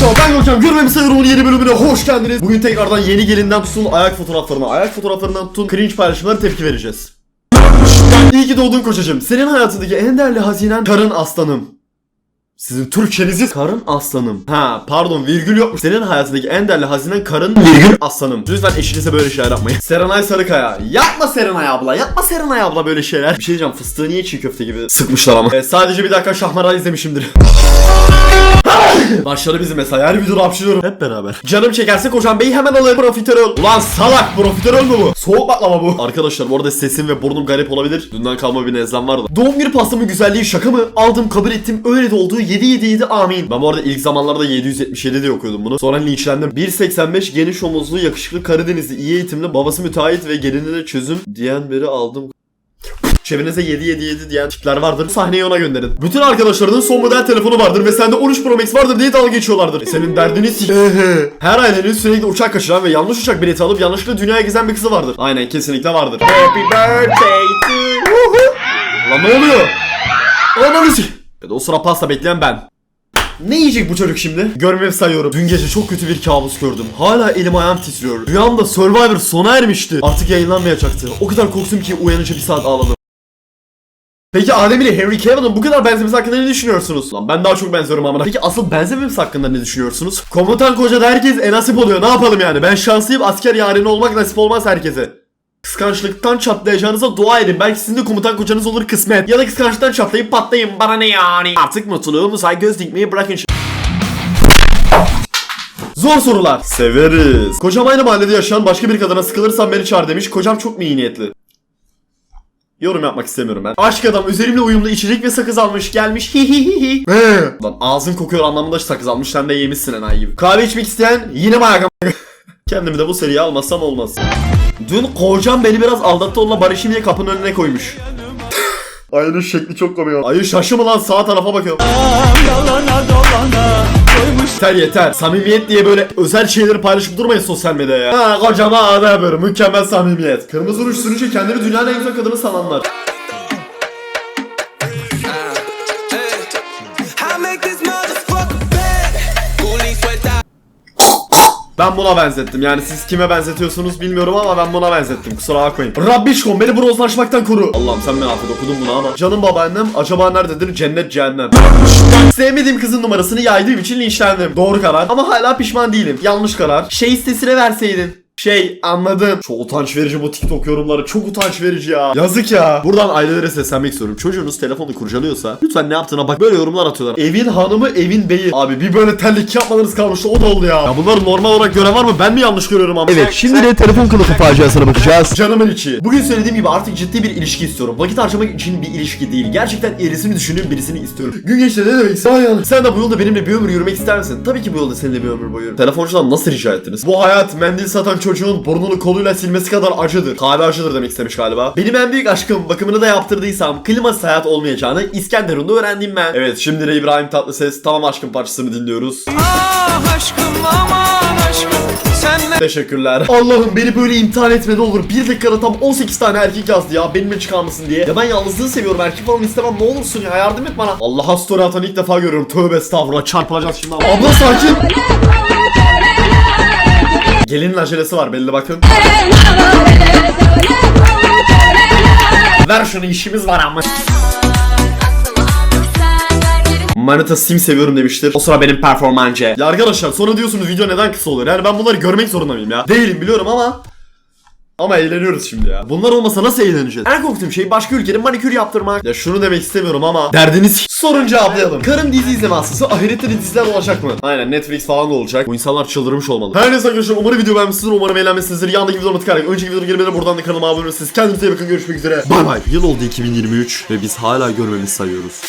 Merhaba ben Görkem Görmemi Sayıyorum yeni bölümüne hoş geldiniz. Bugün tekrardan yeni gelinden tutun ayak fotoğraflarına, ayak fotoğraflarından tutun cringe paylaşımlarına tepki vereceğiz. İyi ki doğdun kocacığım. Senin hayatındaki en değerli hazinen karın aslanım. Sizin Türkçenizi karın aslanım. Ha pardon virgül yokmuş. Senin hayatındaki en değerli hazinen karın virgül aslanım. Lütfen eşinize böyle şeyler yapmayın. Serenay Sarıkaya. Yapma Serenay abla. Yapma Serenay abla böyle şeyler. Bir şey diyeceğim fıstığı niye çiğ köfte gibi sıkmışlar ama. E, sadece bir dakika Şahmaran izlemişimdir. Başladı bizim mesela her videoda hapşırıyorum. Hep beraber. Canım çekerse kocan beyi hemen alır profiterol. Ulan salak profiterol mu bu? Soğuk baklava bu. Arkadaşlar bu arada sesim ve burnum garip olabilir. Dünden kalma bir nezlem vardı. Doğum günü pastamın güzelliği şaka mı? Aldım kabul ettim öyle de oldu 777 amin. Ben bu arada ilk zamanlarda 777 diye okuyordum bunu. Sonra linçlendim. 1.85 geniş omuzlu yakışıklı Karadenizli iyi eğitimli babası müteahhit ve gelinine çözüm diyen biri aldım. Çevrenize 777 diyen tipler vardır. Sahneyi ona gönderin. Bütün arkadaşlarının son model telefonu vardır ve sende 13 Pro Max vardır diye dalga geçiyorlardır. E senin derdini s- Her ailenin sürekli uçak kaçıran ve yanlış uçak bileti alıp yanlışlıkla dünyaya gezen bir kızı vardır. Aynen kesinlikle vardır. Happy birthday to you. Lan ne oluyor? Ananı s- Ya da o sıra pasta bekleyen ben. Ne yiyecek bu çocuk şimdi? Görmevi sayıyorum. Dün gece çok kötü bir kabus gördüm. Hala elim ayağım titriyor. Rüyamda Survivor sona ermişti. Artık yayınlanmayacaktı. O kadar korktum ki uyanınca bir saat ağladım. Peki Adem ile Henry Cavill'ın bu kadar benzemesi hakkında ne düşünüyorsunuz? Lan ben daha çok benziyorum amına. Peki asıl benzememiz hakkında ne düşünüyorsunuz? Komutan koca da herkes e nasip oluyor. Ne yapalım yani? Ben şanslıyım asker yareni olmak nasip olmaz herkese. Kıskançlıktan çatlayacağınıza dua edin. Belki sizin de komutan kocanız olur kısmet. Ya da kıskançlıktan çatlayıp patlayın. Bana ne yani? Artık mutluluğumuza göz dikmeyi bırakın. Zor sorular. Severiz. Kocam aynı mahallede yaşayan başka bir kadına sıkılırsan beni çağır demiş. Kocam çok mu iyi niyetli? Yorum yapmak istemiyorum ben. Aşk adam üzerimle uyumlu içecek ve sakız almış gelmiş hi hi hi hi. Lan ağzın kokuyor anlamında sakız almış sen de yemişsin enayi gibi. Kahve içmek isteyen yine mi ayak Kendimi de bu seriye almazsam olmaz. Dün kocam beni biraz aldattı onunla barışayım diye kapının önüne koymuş. Ayının şekli çok komik. Ayı şaşı mı lan sağ tarafa bakıyorum. Yeter yeter. Samimiyet diye böyle özel şeyleri paylaşıp durmayın sosyal medyaya ya. Ha kocama ağda böyle mükemmel samimiyet. Kırmızı ruj sürünce kendini dünyanın en güzel kadını sananlar. Ben buna benzettim. Yani siz kime benzetiyorsunuz bilmiyorum ama ben buna benzettim. Kusura bakmayın. Rabbişkom beni bronzlaşmaktan koru. Allah'ım sen beni affet okudum bunu ama. Canım babaannem acaba nerededir cennet cehennem. Sevmediğim kızın numarasını yaydığım için linçlendim. Doğru karar. Ama hala pişman değilim. Yanlış karar. Şey sitesine verseydin. Şey anladın. Çok utanç verici bu TikTok yorumları. Çok utanç verici ya. Yazık ya. Buradan ailelere seslenmek istiyorum. Çocuğunuz telefonu kurcalıyorsa lütfen ne yaptığına bak. Böyle yorumlar atıyorlar. Evin hanımı evin beyi. Abi bir böyle tellik yapmadınız kalmıştı o da oldu ya. Ya bunları normal olarak gören var mı? Ben mi yanlış görüyorum ama? Evet şimdi de telefon kılıfı faciasına bakacağız. Canımın içi. Bugün söylediğim gibi artık ciddi bir ilişki istiyorum. Vakit harcamak için bir ilişki değil. Gerçekten ilerisini düşündüğüm birisini istiyorum. Gün geçti ne demek? Yani. Sen de bu yolda benimle bir ömür yürümek ister misin? Tabii ki bu yolda seninle bir ömür boyu. Telefoncudan nasıl rica ettiniz? Bu hayat mendil satan çocuğun burnunu koluyla silmesi kadar acıdır. Kahve acıdır demek istemiş galiba. Benim en büyük aşkım bakımını da yaptırdıysam klimasız hayat olmayacağını İskenderun'da öğrendim ben. Evet şimdi de İbrahim Tatlıses tamam aşkım parçasını dinliyoruz. Ah aşkım aman aşkım. Senle Teşekkürler. Allah'ım beni böyle imtihan etme ne olur. Bir dakikada tam 18 tane erkek yazdı ya benimle çıkar mısın diye. Ya ben yalnızlığı seviyorum erkek falan istemem ne olursun ya yardım et bana. Allah'a story atan ilk defa görüyorum. Tövbe estağfurullah çarpılacağız şimdi. Abla sakin. Gelinin acelesi var belli bakın. Ver şunu işimiz var ama. Manita sim seviyorum demiştir. O sıra benim performance. Ya arkadaşlar sonra diyorsunuz video neden kısa olur? Yani ben bunları görmek zorunda mıyım ya? Değilim biliyorum ama ama eğleniyoruz şimdi ya. Bunlar olmasa nasıl eğleneceğiz? En korktuğum şey başka ülkenin manikür yaptırmak. Ya şunu demek istemiyorum ama derdiniz sorun cevaplayalım. Karım dizi izleme hastası ahirette de diziler olacak mı? Aynen Netflix falan da olacak. Bu insanlar çıldırmış olmalı. Her neyse arkadaşlar umarım video beğenmişsinizdir. Umarım eğlenmişsinizdir. Yandaki videolarımı tıklayarak önceki videoları gelmeden buradan da kanalıma abone olursanız kendinize iyi bakın. Görüşmek üzere. Bay bay. Yıl oldu 2023 ve biz hala görmemizi sayıyoruz.